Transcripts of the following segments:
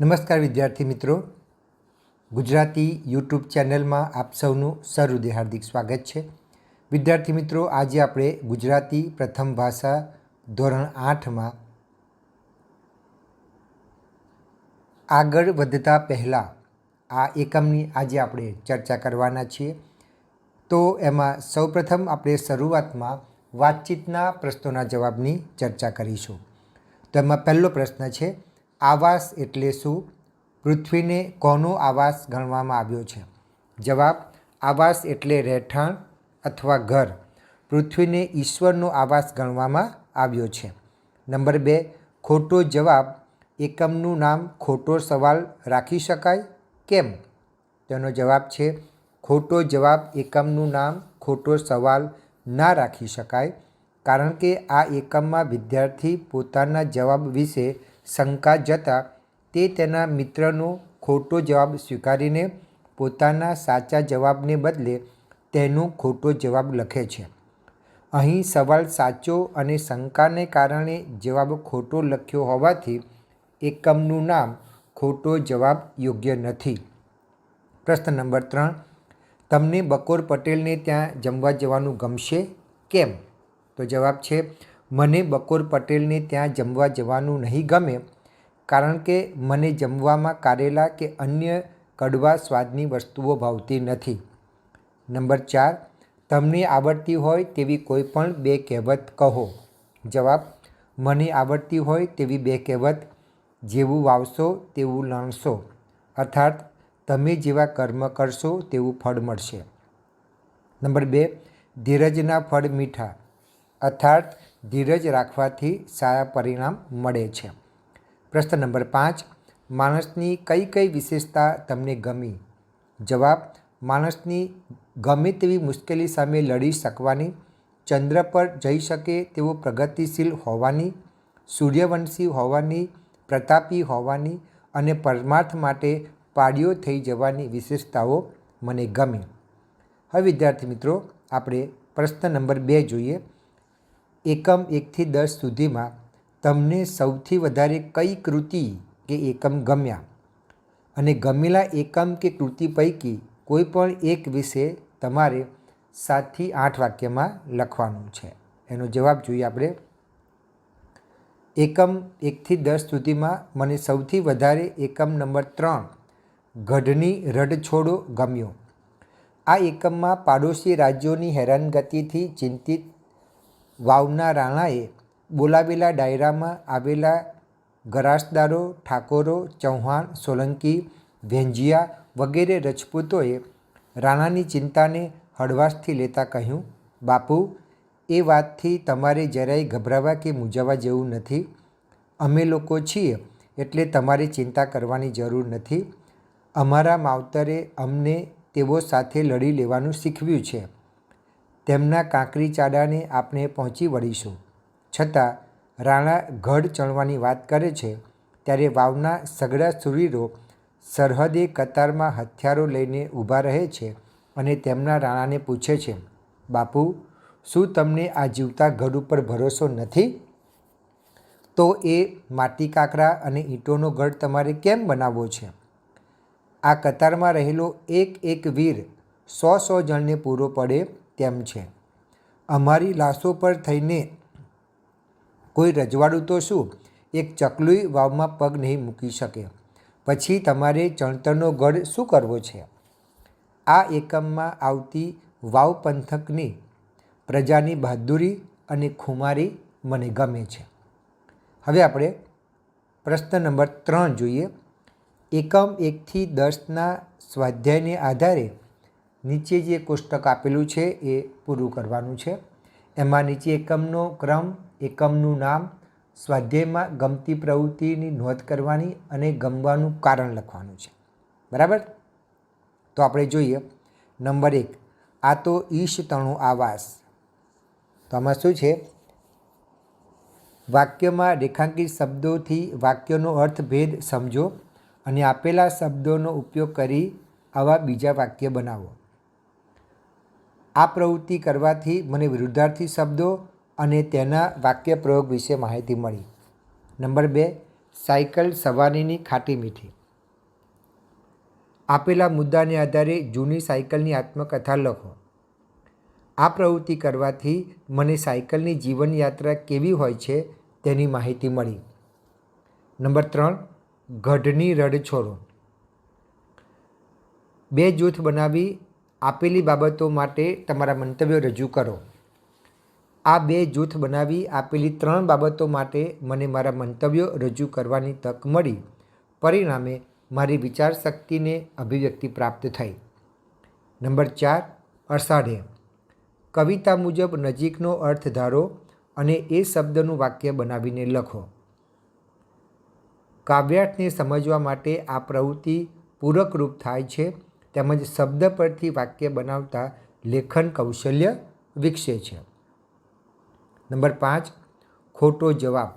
નમસ્કાર વિદ્યાર્થી મિત્રો. ગુજરાતી યુટ્યુબ ચેનલમાં આપ સૌનું સહૃદય હાર્દિક સ્વાગત છે. વિદ્યાર્થી મિત્રો, આજે આપણે ગુજરાતી પ્રથમ ભાષા ધોરણ આઠમાં આગળ વધતા પહેલાં આ એકમની આજે આપણે ચર્ચા કરવાના છીએ. તો એમાં સૌપ્રથમ આપણે શરૂઆતમાં વાતચીતના પ્રશ્નોના જવાબની ચર્ચા કરીશું. તો એમાં પહેલો પ્રશ્ન છે આવાસ એટલે શું? પૃથ્વીને કોનો આવાસ ગણવામાં આવ્યો છે? જવાબ, આવાસ એટલે રહેઠાણ અથવા ઘર. પૃથ્વીને ઈશ્વરનો આવાસ ગણવામાં આવ્યો છે. નંબર બે, ખોટો જવાબ, એકમનું નામ ખોટો સવાલ રાખી શકાય? કેમ? તેનો જવાબ છે, ખોટો જવાબ એકમનું નામ ખોટો સવાલ ના રાખી શકાય. કારણ કે આ એકમમાં વિદ્યાર્થી પોતાના જવાબ વિશે શંકા જતાં તે તેના મિત્રનો ખોટો જવાબ સ્વીકારીને પોતાના સાચા જવાબને બદલે તેનો ખોટો જવાબ લખે છે. અહીં સવાલ સાચો અને શંકાને કારણે જવાબ ખોટો લખ્યો હોવાથી એકમનું નામ ખોટો જવાબ યોગ્ય નથી. પ્રશ્ન નંબર ત્રણ, તમને બકોર પટેલને ત્યાં જમવા જવાનું ગમશે? કેમ? તો જવાબ છે મને બકોર પટેલને ત્યાં જમવા જવાનું નહીં ગમે, કારણ કે મને જમવામાં કારેલા કે અન્ય કડવા સ્વાદની વસ્તુઓ ભાવતી નથી. નંબર ચાર, તમને આવડતી હોય તેવી કોઈ પણ બે કહેવત કહો. જવાબ, મને આવડતી હોય તેવી બે કહેવત, જેવું વાવશો તેવું લણશો. અર્થાત, તમે જેવા કર્મ કરશો તેવું ફળ મળશે. નંબર બે, ધીરજના ફળ મીઠા. અર્થાત ધીરજ રાખવાથી સારા પરિણામ મળે છે. પ્રશ્ન નંબર પાંચ, માણસની કઈ કઈ વિશેષતા તમને ગમી? જવાબ, માણસની ગમે તેવી મુશ્કેલી સામે લડી શકવાની, ચંદ્ર પર જઈ શકે તેવો પ્રગતિશીલ હોવાની, સૂર્યવંશી હોવાની, પ્રતાપી હોવાની અને પરમાર્થ માટે પાડીઓ થઈ જવાની વિશેષતાઓ મને ગમી. હવે વિદ્યાર્થી મિત્રો, આપણે પ્રશ્ન નંબર બે જોઈએ. એકમ એકથી દસ સુધીમાં તમને સૌથી વધારે કઈ કૃતિ કે એકમ ગમ્યા? અને ગમેલા એકમ કે કૃતિ પૈકી કોઈ પણ એક વિશે તમારે સાતથી આઠ વાક્યમાં લખવાનું છે. એનો જવાબ જોઈએ આપણે. એકમ એકથી દસ સુધીમાં મને સૌથી વધારે એકમ નંબર ત્રણ, ગઢની રડછોડો ગમ્યો. આ એકમમાં પાડોશી રાજ્યોની હેરાનગતિથી ચિંતિત વાવના રાણાએ બોલાવેલા ડાયરામાં આવેલા ગરાસદારો ઠાકોરો, ચૌહાણ, સોલંકી ભેંજિયા વગેરે રજપૂતોએ રાણાની ચિંતાને હળવાશથી લેતા કહ્યું, બાપુ, એ વાતથી તમારે જરાય ગભરાવા કે મૂંઝાવા જેવું નથી. અમે લોકો છીએ એટલે તમારે ચિંતા કરવાની જરૂર નથી. અમારા માવતરે અમને તેઓ સાથે લડી લેવાનું શીખવ્યું છે. તેમના કાંકરી ચાડાને આપણે પહોંચી વળીશું. છતાં, રાણા ગઢ ચણવાની વાત કરે છે, ત્યારે વાવના સગડા સુરીરો સરહદે કતારમાં હથિયારો લઈને ઊભા રહે છે અને તેમના રાણાને પૂછે છે, બાપુ, શું તમને આ જીવતા ગઢ ઉપર ભરોસો નથી? તો એ માટી કાંકરા અને ઈંટોનો ગઢ તમારે કેમ બનાવવો છે? આ કતારમાં રહેલો એક એક વીર સો સો જણને પૂરો પડે તેમ છે. અમારી લાશો પર થઈને કોઈ રજવાડું તો શું? એક ચકલુય વાવમાં પગ નહીં મૂકી શકે. પછી તમારે ચણતરનો ગઢ શું કરવો છે? આ એકમમાં આવતી વાવ પંથકની પ્રજાની બહાદુરી અને ખુમારી મને ગમે છે. હવે આપણે પ્રશ્ન નંબર ત્રણ જોઈએ. એકમ એકથી દસના સ્વાધ્યાયને આધારે નીચે જે કોષ્ટક આપેલું છે એ પૂરું કરવાનું છે. એમાં નીચે એકમનો ક્રમ, એકમનું નામ, સ્વાધ્યાયમાં ગમતી પ્રવૃત્તિની નોંધ કરવાની અને ગમવાનું કારણ લખવાનું છે. બરાબર? તો આપણે જોઈએ. નંબર એક, આ તો ઈશ તણું આવાસ. તો આમાં શું છે? વાક્યમાં રેખાંકિત શબ્દોથી વાક્યનો અર્થભેદ સમજો અને આપેલા શબ્દોનો ઉપયોગ કરી આવા બીજા વાક્ય બનાવો. આ પ્રવૃત્તિ કરવાથી મને વિરુદ્ધાર્થી શબ્દો અને તેના વાક્ય પ્રયોગ વિશે માહિતી મળી. નંબર બે, સાયકલ સવારીની ખાટી મીઠી. આપેલા મુદ્દાને આધારે જૂની સાયકલની આત્મકથા લખો. આ પ્રવૃત્તિ કરવાથી મને સાયકલની જીવનયાત્રા કેવી હોય છે તેની માહિતી મળી. નંબર ત્રણ, ગઢની રડ છોડો. બે જૂથ બનાવી આપેલી બાબતો માટે તમારા મંતવ્યો રજૂ કરો. આ બે જૂથ બનાવી આપેલી ત્રણ બાબતો માટે મને મારા મંતવ્યો રજૂ કરવાની તક મળી. પરિણામે મારી વિચારશક્તિને અભિવ્યક્તિ પ્રાપ્ત થઈ. નંબર ચાર, અષાઢે. કવિતા મુજબ નજીકનો અર્થ ધારો અને એ શબ્દનું વાક્ય બનાવીને લખો. કાવ્યાર્થને સમજવા માટે આ પ્રવૃત્તિ પૂરકરૂપ થાય છે. તેમજ શબ્દ પરથી વાક્ય બનાવતા લેખન કૌશલ્ય વિકસે છે. નંબર પાંચ, ખોટો જવાબ.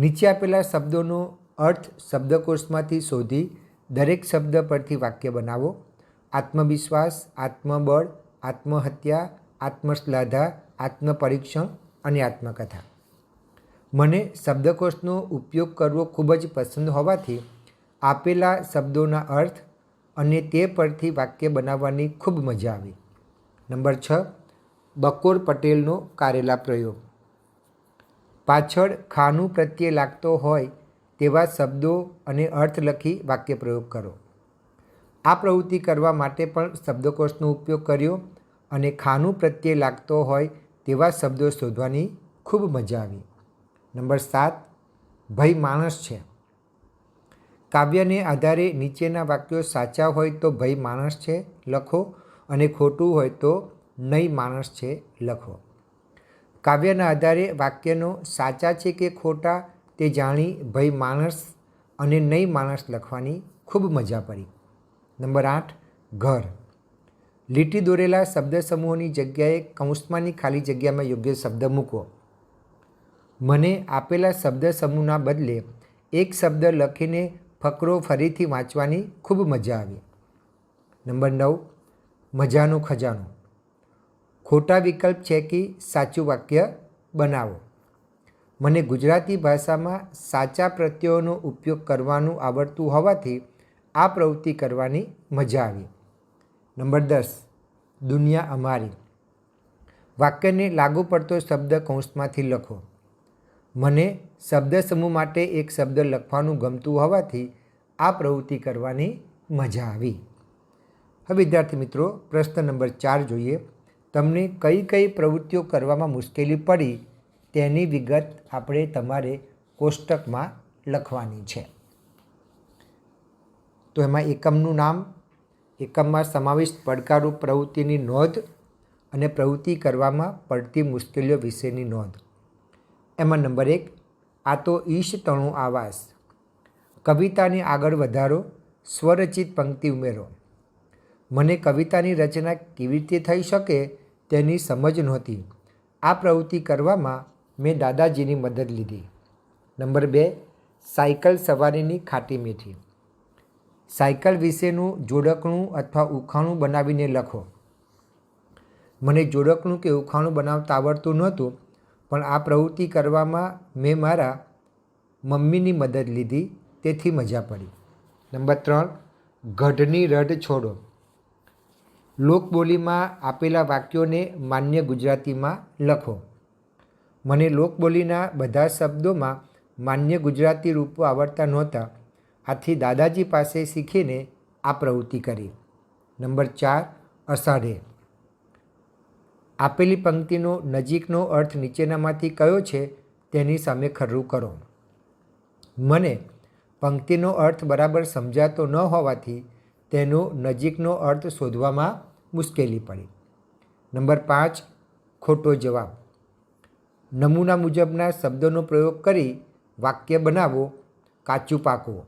નીચે આપેલા શબ્દોનો અર્થ શબ્દકોશમાંથી શોધી દરેક શબ્દ પરથી વાક્ય બનાવો. આત્મવિશ્વાસ, આત્મબળ, આત્મહત્યા આત્મશ્લાધા આત્મપરીક્ષણ અને આત્મકથા. મને શબ્દકોશનો ઉપયોગ કરવો ખૂબ જ પસંદ હોવાથી આપેલા શબ્દોના અર્થ અને તે પરથી વાક્ય બનાવવાની ખૂબ મજા આવી. નંબર છ, બકોર પટેલનો કારેલા પ્રયોગ. પાછળ ખાનું પ્રત્યે લાગતો હોય તેવા શબ્દો અને અર્થ લખી વાક્ય પ્રયોગ કરો. આ પ્રવૃત્તિ કરવા માટે પણ શબ્દકોશનો ઉપયોગ કર્યો અને ખાનું પ્રત્યે લાગતો હોય તેવા શબ્દો શોધવાની ખૂબ મજા આવી. નંબર સાત ભય માણસ છે. કાવ્યને આધારે નીચેના વાક્યો સાચા હોય તો ભય માણસ છે, લખો. અને ખોટું હોય તો નહીં માણસ છે, લખો. કાવ્યના આધારે વાક્યનો સાચા છે કે ખોટા તે જાણી ભય માણસ અને નહીં માણસ લખવાની ખૂબ મજા પડી. નંબર આઠ, ઘર. લીટી દોરેલા શબ્દ સમૂહોની જગ્યાએ કૌંસમાંની ખાલી જગ્યામાં યોગ્ય શબ્દ મૂકો. મને આપેલા શબ્દ સમૂહના બદલે એક શબ્દ લખીને ફકરો ફરીથી વાંચવાની ખૂબ મજા આવી. નંબર નવ, મજાનો ખજાનો. ખોટા વિકલ્પ છે કે સાચું વાક્ય બનાવો. મને ગુજરાતી ભાષામાં સાચા પ્રત્યયોનો ઉપયોગ કરવાનું આવડતું હોવાથી આ પ્રવૃત્તિ કરવાની મજા આવી. નંબર દસ, દુનિયા અમારી. વાક્યને લાગુ પડતો શબ્દ કૌંસમાંથી લખો. મને શબ્દ સમૂહ માટે એક શબ્દ લખવાનું ગમતું હોવાથી આ પ્રવૃત્તિ કરવાની મજા આવી. હવે વિદ્યાર્થી મિત્રો, પ્રશ્ન નંબર ચાર જોઈએ. તમને કઈ કઈ પ્રવૃત્તિઓ કરવામાં મુશ્કેલી પડી તેની વિગત આપણે તમારે કોષ્ટકમાં લખવાની છે. તો એમાં એકમનું નામ, એકમમાં સમાવિષ્ટ પડકારો પ્રવૃત્તિની નોંધ અને પ્રવૃત્તિ કરવામાં પડતી મુશ્કેલીઓ વિશેની નોંધ. એમાં નંબર એક, આ તો ઈશ તણું આવાસ. કવિતાને આગળ વધારો, સ્વરચિત પંક્તિ ઉમેરો. મને કવિતાની રચના કેવી રીતે થઈ શકે તેની સમજ નહોતી. આ પ્રવૃત્તિ કરવામાં મેં દાદાજીની મદદ લીધી. નંબર બે, સાયકલ સવારીની ખાટી મીઠી. સાયકલ વિશેનું જોડકણું અથવા ઉખાણું બનાવીને લખો. મને જોડકણું કે ઉખાણું બનાવતા આવડતું નહોતું પણ આ પ્રવૃત્તિ કરવામાં મેં મારા મમ્મીની મદદ લીધી, તેથી મજા પડી. નંબર ત્રણ, ગઢની રઢ છોડો. લોકબોલીમાં આપેલા વાક્યોને માન્ય ગુજરાતીમાં લખો. મને લોકબોલીના બધા શબ્દોમાં માન્ય ગુજરાતી રૂપો આવડતા નહોતા. આથી દાદાજી પાસે શીખીને આ પ્રવૃત્તિ કરી. નંબર ચાર, અષાઢે. આપેલી પંક્તિનો નજીકનો અર્થ નીચેનામાંથી કયો છે તેની સામે ખરું કરો. મને પંક્તિનો અર્થ બરાબર સમજાતો ન હોવાથી તેનો નજીકનો અર્થ શોધવામાં મુશ્કેલી પડી. નંબર પાંચ, ખોટો જવાબ. નમૂના મુજબના શબ્દોનો પ્રયોગ કરી વાક્ય બનાવો, કાચું પાકવો.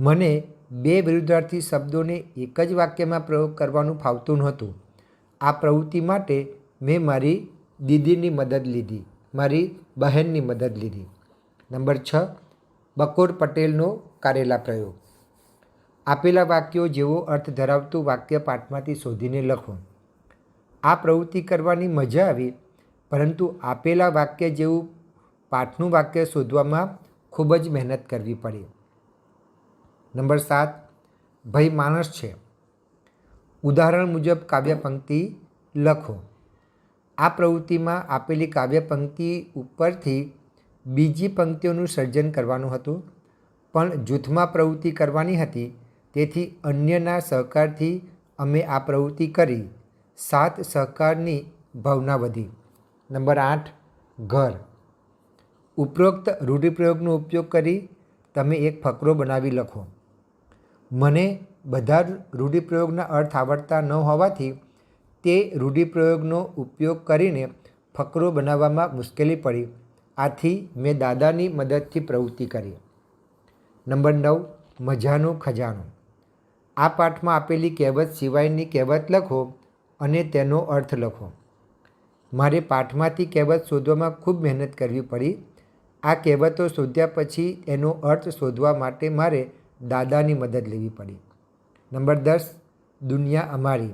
મને બે વિરુદ્ધાર્થી શબ્દોને એક જ વાક્યમાં પ્રયોગ કરવાનું ફાવતું નહોતું. આ પ્રવૃત્તિ માટે મેં મારી દીદીની મદદ લીધી, મારી બહેનની મદદ લીધી. નંબર છ, બકોર પટેલનો કારેલા પ્રયોગ. આપેલા વાક્યો જેવો અર્થ ધરાવતું વાક્ય પાઠમાંથી શોધીને લખો. આ પ્રવૃત્તિ કરવાની મજા આવી, પરંતુ આપેલા વાક્ય જેવું પાઠનું વાક્ય શોધવામાં ખૂબ જ મહેનત કરવી પડે. નંબર સાત ભય માણસ છે. ઉદાહરણ મુજબ કાવ્ય પંક્તિ લખો. આ પ્રવૃત્તિમાં આપેલી કાવ્ય પંક્તિ ઉપરથી બીજી પંક્તિઓનું સર્જન કરવાનું હતું, પણ જૂથમાં પ્રવૃત્તિ કરવાની હતી, તેથી અન્યના સહકારથી અમે આ પ્રવૃત્તિ કરી. સાત સહકારની ભાવના વધી. નંબર આઠ, ઘર. ઉપરોક્ત રૂઢિપ્રયોગનો ઉપયોગ કરી તમે એક ફકરો બનાવી લખો. મને બધા રૂઢિપ્રયોગના અર્થ આવડતા ન હોવાથી તે રૂઢિપ્રયોગનો ઉપયોગ કરીને ફકરો બનાવવામાં મુશ્કેલી પડી. આથી મેં દાદાની મદદથી પ્રવૃત્તિ કરી. નંબર નવ, મજાનું ખજાનું. આ પાઠમાં આપેલી કહેવત સિવાયની કહેવત લખો અને તેનો અર્થ લખો. મારે પાઠમાંથી કહેવત શોધવામાં ખૂબ મહેનત કરવી પડી. આ કહેવતો શોધ્યા પછી એનો અર્થ શોધવા માટે મારે દાદાની મદદ લેવી પડી. નંબર દસ, દુનિયા અમારી.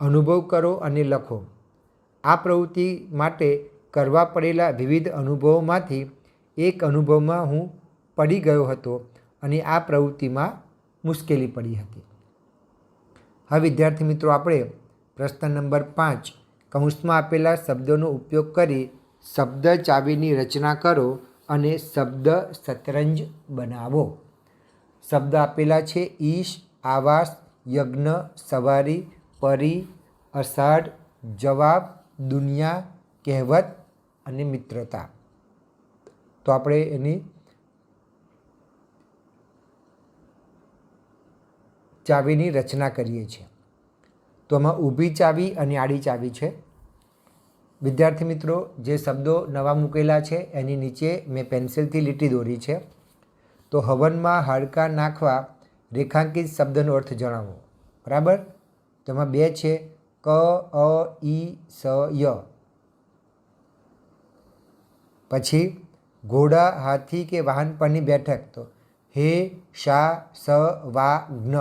અનુભવ કરો અને લખો. આ પ્રવૃત્તિ માટે કરવા પડેલા વિવિધ અનુભવોમાંથી એક અનુભવમાં હું પડી ગયો હતો અને આ પ્રવૃત્તિમાં મુશ્કેલી પડી હતી. હવે વિદ્યાર્થી મિત્રો, આપણે પ્રશ્ન નંબર પાંચ, કૌંસમાં આપેલા શબ્દોનો ઉપયોગ કરી શબ્દ ચાવીની રચના કરો અને શબ્દ શતરંજ બનાવો. શબ્દ આપેલા છે, ઈશ, આવાસ, યજ્ઞ, સવારી, પરી, અષાઢ, જવાબ, દુનિયા, કહેવત અને મિત્રતા. તો આપણે એની ચાવીની રચના કરીએ છીએ. તો આમાં ઊભી ચાવી અને આડી ચાવી છે. વિદ્યાર્થી મિત્રો, જે શબ્દો નવા મૂકેલા છે, એની નીચે મેં પેન્સિલથી લીટી દોરી છે. તો હવનમાં હાડકા નાખવા રેખાંકિત શબ્દનો અર્થ જણાવો. બરાબર? તેમાં બે છે. ક, અ, ઈ, સ, ય. પછી ઘોડા, હાથી કે વાહન પરની બેઠક તો હે, શા, સ, વા જ્ઞ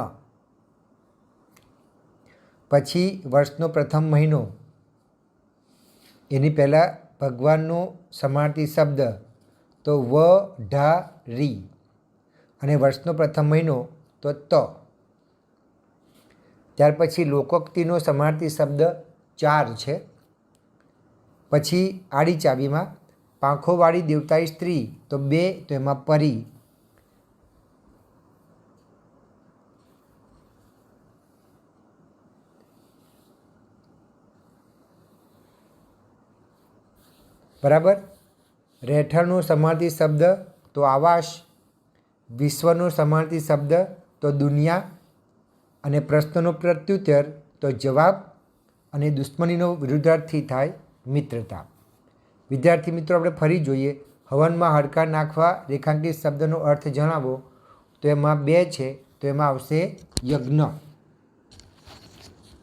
પછી વર્ષનો પ્રથમ મહિનો. એની પહેલાં ભગવાનનો સમાર્થી શબ્દ તો વ, ઢા, રી. અને વર્ષનો પ્રથમ મહિનો તો ત. ત્યાર પછી લોકોક્તિનો સમાર્થી શબ્દ ચાર છે. પછી આડી ચાવીમાં પાંખોવાળી દેવતાઈ સ્ત્રી તો બે, તો એમાં પરી. બરાબર? રહેઠાણનો સમાર્થી શબ્દ તો આવાસ વિશ્વનો સમાર્થી શબ્દ, તો દુનિયા, અને પ્રશ્નનો પ્રત્યુત્તર, તો જવાબ, અને દુશ્મનીનો વિરુદ્ધાર્થી થાય મિત્રતા. વિદ્યાર્થી મિત્રો, આપણે ફરી જોઈએ. હવનમાં હડકા નાખવા રેખાંકિત શબ્દનો અર્થ જણાવો. તો એમાં બે છે. તો એમાં આવશે યજ્ઞ.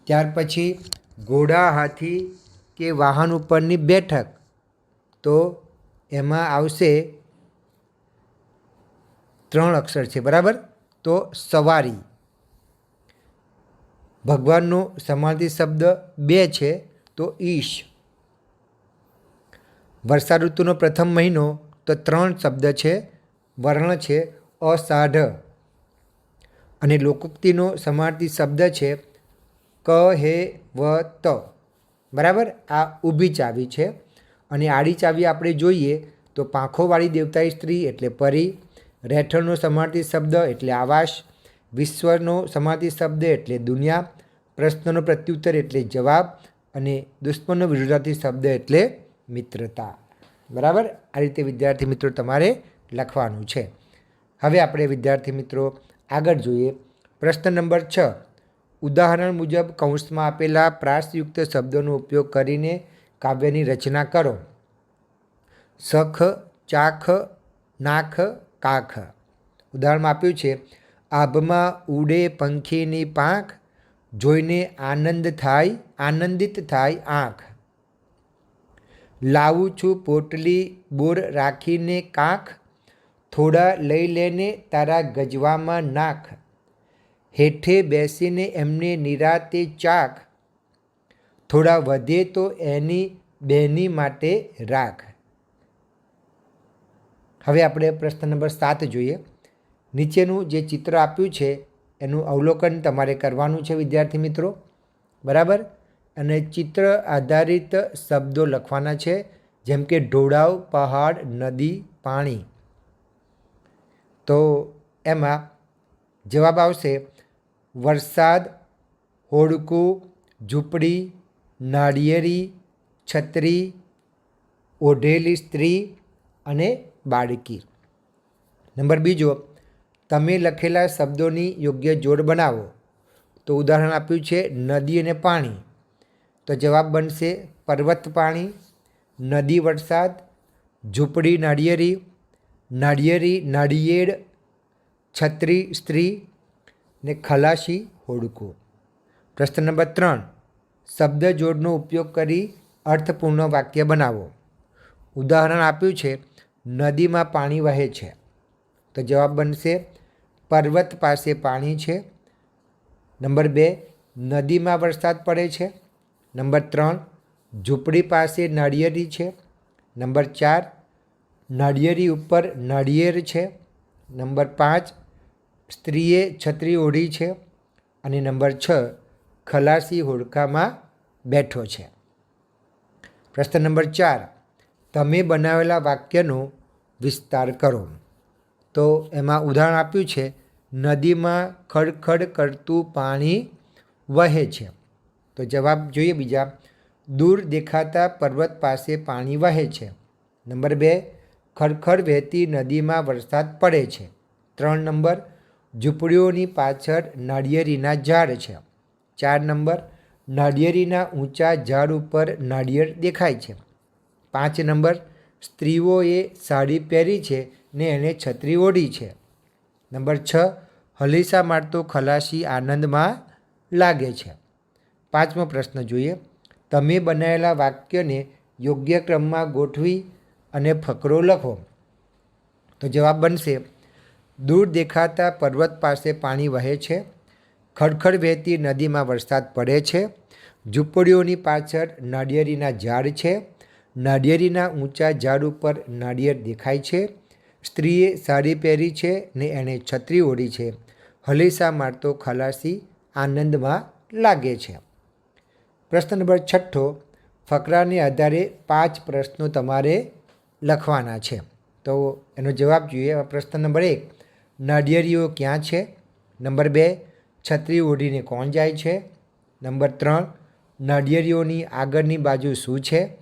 ત્યાર પછી ઘોડા હાથી કે વાહન ઉપરની બેઠક. તો એમાં આવશે ત્રણ અક્ષર છે, બરાબર? તો સવારી. ભગવાનનો સમાધિ શબ્દ બે છે, તો ઈશ. વર્ષા ઋતુનો પ્રથમ મહિનો, તો ત્રણ શબ્દ છે, વર્ણ છે, અષાઢ. અને લોકોક્તિનો સમાર્થી શબ્દ છે ક હે વ ત બરાબર? આ ઊભી ચાવી છે. અને આડી ચાવી આપણે જોઈએ, તો પાંખોવાળી દેવતાઈ સ્ત્રી એટલે પરી રહેઠળનો સમાર્થી શબ્દ એટલે આવાસ, વિશ્વનો સમાર્થી શબ્દ એટલે દુનિયા, પ્રશ્નનો પ્રત્યુત્તર એટલે જવાબ અને દુશ્મનનો વિરુદ્ધાર્થી શબ્દ એટલે મિત્રતા. બરાબર? આ રીતે વિદ્યાર્થી મિત્રો તમારે લખવાનું છે. હવે આપણે વિદ્યાર્થી મિત્રો આગળ જોઈએ. પ્રશ્ન નંબર છ. ઉદાહરણ મુજબ કૌંસમાં આપેલા પ્રાસયુક્ત શબ્દોનો ઉપયોગ કરીને કાવ્યની રચના કરો. સખ, ચાખ, નાખ કાખ. ઉદાહરણમાં આપ્યું છે, આભમાં ઉડે પંખીની પાંખ, જોઈને આનંદ થાય, આનંદિત થાય આંખ. લાવું છું પોટલી બોર રાખીને કાંખ, થોડા લઈ લેને તારા ગજવામાં નાખ. હેઠે બેસીને એમને નિરાતે ચાખ. થોડા વધે તો એની બહેની માટે રાખ. હવે આપણે પ્રશ્ન નંબર સાત જોઈએ. નીચેનું જે ચિત્ર આપ્યું છે, એનું અવલોકન તમારે કરવાનું છે, વિદ્યાર્થી મિત્રો. બરાબર? અને ચિત્ર આધારિત શબ્દો લખવાના છે, જેમ કે ઢોળાવ, પહાડ, નદી, પાણી. તો એમાં જવાબ આવશે, વરસાદ, હોડકું, ઝૂંપડી, નાળિયેરી, છત્રી, ઓઢેલી સ્ત્રી અને બાળકી. નંબર બીજો, તમે લખેલા શબ્દોની યોગ્ય જોડ બનાવો. તો ઉદાહરણ આપ્યું છે, નદી અને પાણી. તો જવાબ બનશે, પર્વત પાણી, નદી વરસાદ, ઝૂંપડી નાળિયેરી નાળિયેરી નાળિયેર, છત્રી સ્ત્રી ને ખલાસી હોડકું. પ્રશ્ન નંબર ત્રણ શબ્દ જોડનો ઉપયોગ કરી અર્થપૂર્ણ વાક્ય બનાવો. ઉદાહરણ આપ્યું છે નદીમાં પાણી વહે છે. તો જવાબ બનશે, પર્વત પાસે પાણી છે. નંબર બે, નદીમાં વરસાદ પડે છે. નંબર ત્રણ, ઝૂંપડી પાસે નાળિયેરી છે. નંબર ચાર, નાળિયેરી ઉપર નાળિયેર છે. નંબર પાંચ, સ્ત્રીએ છત્રી ઓઢી છે. અને નંબર છ, ખલાસી હોડકામાં બેઠો છે. પ્રશ્ન નંબર ચાર, તમે બનાવેલા વાક્યનો વિસ્તાર કરો. તો એમાં ઉદાહરણ આપ્યું છે, નદીમાં ખડખડ કરતું પાણી વહે છે. તો જવાબ જોઈએ બીજા, દૂર દેખાતા પર્વત પાસે પાણી વહે છે. નંબર બે, ખડખડ વહેતી નદીમાં વરસાદ પડે છે. ત્રણ નંબર, ઝૂંપડીઓની પાછળ નાળિયેરીના ઝાડ છે. ચાર નંબર, નાળિયેરીના ઊંચા ઝાડ ઉપર નાળિયેર દેખાય છે. પાંચ નંબર સ્ત્રીઓએ સાડી પહેરી છે ને એણે છત્રી ઓઢી છે. નંબર છ, હલીસા મારતો ખલાસી આનંદમાં લાગે છે. પાંચમો પ્રશ્ન જોઈએ. તમે બનાવેલા વાક્યને યોગ્ય ક્રમમાં ગોઠવી અને ફકરો લખો. તો જવાબ બનશે, દૂર દેખાતા પર્વત પાસે પાણી વહે છે, ખડખડ વહેતી નદીમાં વરસાદ પડે છે, ઝૂંપડીઓની પાછળ નાળિયેરીના ઝાડ છે નાળિયેરીના ઊંચા ઝાડ ઉપર નાળિયેર દેખાય છે. સ્ત્રીએ સાડી પહેરી છે ને એણે છત્રી ઓઢી છે. હલેસા મારતો ખલાસી આનંદમાં લાગે છે. પ્રશ્ન નંબર છઠ્ઠો, ફકરાને આધારે પાંચ પ્રશ્નો તમારે લખવાના છે. તો એનો જવાબ જોઈએ. પ્રશ્ન નંબર એક, નાળિયેરીઓ ક્યાં છે? નંબર બે, છત્રી ઓઢીને કોણ જાય છે? નંબર ત્રણ, નાળિયેરીઓની આગળની બાજુ શું છે?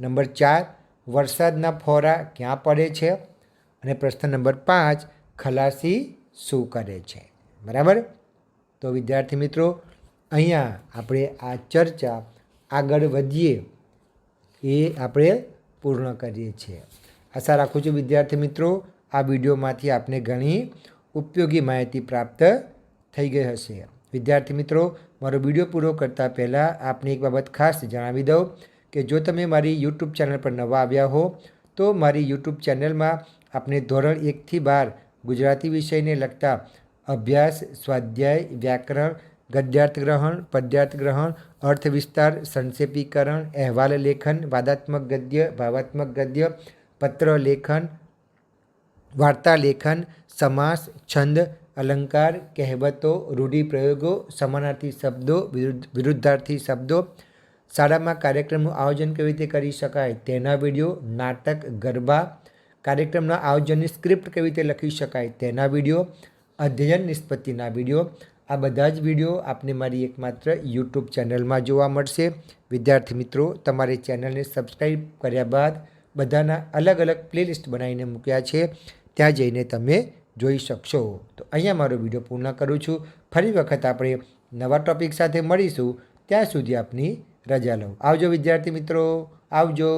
નંબર ચાર, વરસાદના ફોરા ક્યાં પડે છે? અને પ્રશ્ન નંબર પાંચ, ખલાસી શું કરે છે? બરાબર? તો વિદ્યાર્થી મિત્રો, અહીંયા આપણે આ ચર્ચા આગળ વધીએ. એ આપણે પૂર્ણ કરીએ છીએ. આશા રાખું છું વિદ્યાર્થી મિત્રો, આ વિડીયોમાંથી આપને ઘણી ઉપયોગી માહિતી પ્રાપ્ત થઈ ગઈ હશે. વિદ્યાર્થી મિત્રો, મારો વીડિયો પૂરો કરતાં પહેલાં આપને એક બાબત ખાસ જણાવી દઉં. કે જો તમે મારી યુટ્યુબ ચેનલ પર નવા આવ્યા હો, તો મારી યુટ્યુબ ચેનલમાં આપને ધોરણ એકથી બાર ગુજરાતી વિષયને લગતા અભ્યાસ, સ્વાધ્યાય, વ્યાકરણ, ગદ્યાર્થ ગ્રહણ, પદ્યાર્થ ગ્રહણ, અર્થ વિસ્તાર, સંક્ષેપીકરણ, અહેવાલ લેખન, વાદાત્મક ગદ્ય, ભાવાત્મક ગદ્ય, પત્ર લેખન, વાર્તા લેખન, સમાસ, છંદ, અલંકાર, કહેવતો, રૂઢિપ્રયોગો, સમાનાર્થી શબ્દો, વિરુદ્ધ, વિરુદ્ધાર્થી શબ્દો શાળામાં કાર્યક્રમનું આયોજન કેવી રીતે કરી શકાય? તેના વીડિયો, નાટક, ગરબા, કાર્યક્રમના આયોજનની સ્ક્રિપ્ટ કેવી રીતે લખી શકાય? તેના વીડિયો, અધ્યયન નિષ્પત્તિના વીડિયો, આ બધા જ વીડિયો આપને મારી એકમાત્ર યુટ્યુબ ચેનલમાં જોવા મળશે. વિદ્યાર્થી મિત્રો, તમારે ચેનલને સબસ્ક્રાઈબ કર્યા બાદ બધાના અલગ અલગ પ્લેલિસ્ટ બનાવીને મૂક્યા છે. ત્યાં જઈને તમે જોઈ શકશો. તો અહીંયા મારો વીડિયો પૂર્ણ કરું છું. ફરી વખત આપણે નવા ટોપિક સાથે મળીશું. ત્યાં સુધી આપની રજા લઉં. આવજો વિદ્યાર્થી મિત્રો આવજો.